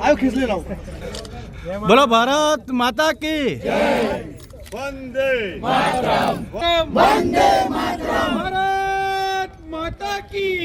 આયો ખીસલી લાવ બોલો ભારત માતા કી વંદે વંદે ભારત માતા કી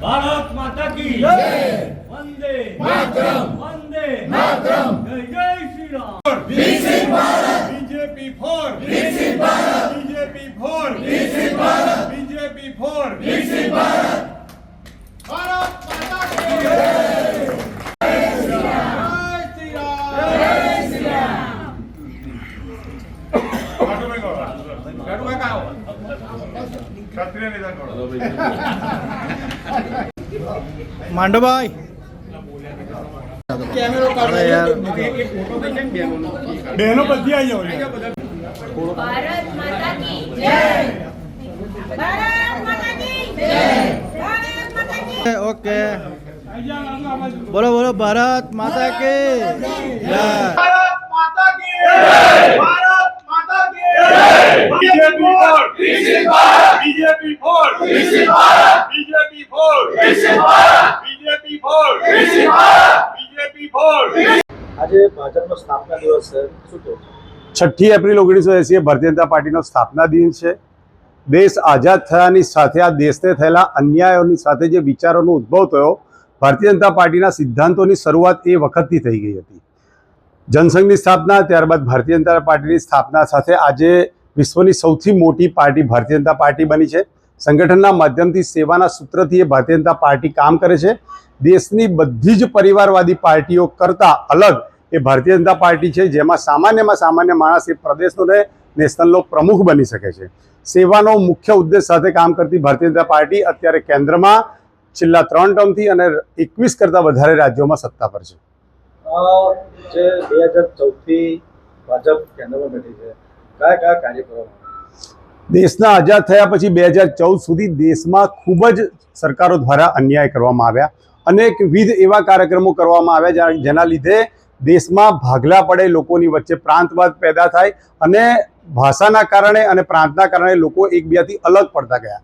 ભારત માતા કી જય. વંદે માતરમ. વંદે માતરમ. જય જય શ્રી રામ. BJP for. વિકસિત ભારત. BJP for. વિકસિત ભારત. BJP for. ભારત ભારત માતા કી જય જય શ્રી રામ જય શ્રી રામ માંડભાઈ. બહેનો બધી આવી જાવ ભારત માતા કી જય. ભારત માતા કી જય. ભારત માતા કી ઓકે. બોલો બોલો ભારત માતા કે જય. ભારત માતા કી ભારત માતા કે વિકસિત ભારત બીજેપી ફોર. વિકસિત ભારત બીજેપી ફોર. વિકસિત ભારત બીજેપી ફોર. વિકસિત ભારત બીજેપી ફોર. આજે ભાજપનો સ્થાપના દિવસ છે. શું કહો છઠ્ઠી એપ્રિલ ઓગણીસો એસી ભારતીય જનતા પાર્ટીનો સ્થાપના દિન છે. દેશ આઝાદ થયાની સાથે આ દેશને થયેલા અન્યાયોની સાથે જે વિચારોનો ઉદ્ભવ થયો ભારતીય જનતા પાર્ટીના સિદ્ધાંતોની શરૂઆત એ વખતથી થઈ ગઈ હતી. જનસંઘની સ્થાપના ત્યારબાદ ભારતીય જનતા પાર્ટીની સ્થાપના સાથે આજે વિશ્વની સૌથી મોટી પાર્ટી ભારતીય જનતા પાર્ટી બની છે. સંગઠનના માધ્યમથી સેવાના સૂત્રથી એ ભારતીય જનતા પાર્ટી કામ કરે છે. દેશની બધી જ પરિવારવાદી પાર્ટીઓ કરતાં અલગ એ ભારતીય જનતા પાર્ટી છે, જેમાં સામાન્યમાં સામાન્ય માણસ એ પ્રદેશનો ને નેશનલનો પ્રમુખ બની શકે છે. સેવાનો મુખ્ય ઉદ્દેશ સાથે કામ કરતી ભારતીય જનતા પાર્ટી અત્યારે કેન્દ્રમાં છેલ્લા ત્રણ ટર્મથી અને એકવીસ કરતાં વધારે રાજ્યોમાં સત્તા પર છે. બે હજાર ચૌદથી ભાજપ કેન્દ્રમાં બેઠી છે. દેશના આઝાદ થયા પછી બે હજાર ચૌદ સુધી દેશમાં ખૂબ જ સરકારો દ્વારા અન્યાય કરવામાં આવ્યા. અનેકવિધ એવા કાર્યક્રમો કરવામાં આવ્યા જેના લીધે દેશમાં ભાગલા પડે, લોકોની વચ્ચે પ્રાંતવાદ પેદા થાય અને ભાષાના કારણે અને પ્રાંતના કારણે લોકો એકબીજાથી અલગ પડતા ગયા.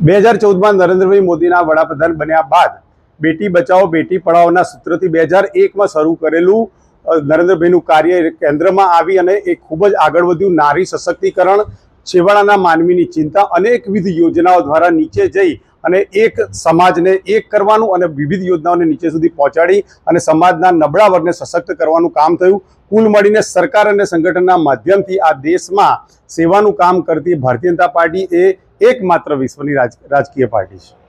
બે હજાર ચૌદમાં નરેન્દ્રભાઈ મોદીના વડાપ્રધાન બન્યા બાદ બેટી બચાવો, બેટી પઢાઓના સૂત્રથી બે હજાર એકમાં શરૂ કરેલું નરેન્દ્રભાઈનું કાર્ય કેન્દ્રમાં આવી અને એ ખૂબ જ આગળ વધ્યું. નારી સશક્તિકરણ છેવાડાના માનવીની ચિંતા, અનેકવિધ યોજનાઓ દ્વારા નીચે જઈ અને એક સમાજને એક કરવાનું અને વિવિધ યોજનાઓને નીચે સુધી પહોંચાડી અને સમાજના નબળા વર્ગને સશક્ત કરવાનું કામ થયું. કુલ મળીને સરકાર અને સંગઠનના માધ્યમથી આ દેશમાં સેવાનું કામ કરતી ભારતીય જનતા પાર્ટી એ એકમાત્ર વિશ્વની રાજ, રાજકીય પાર્ટી છે.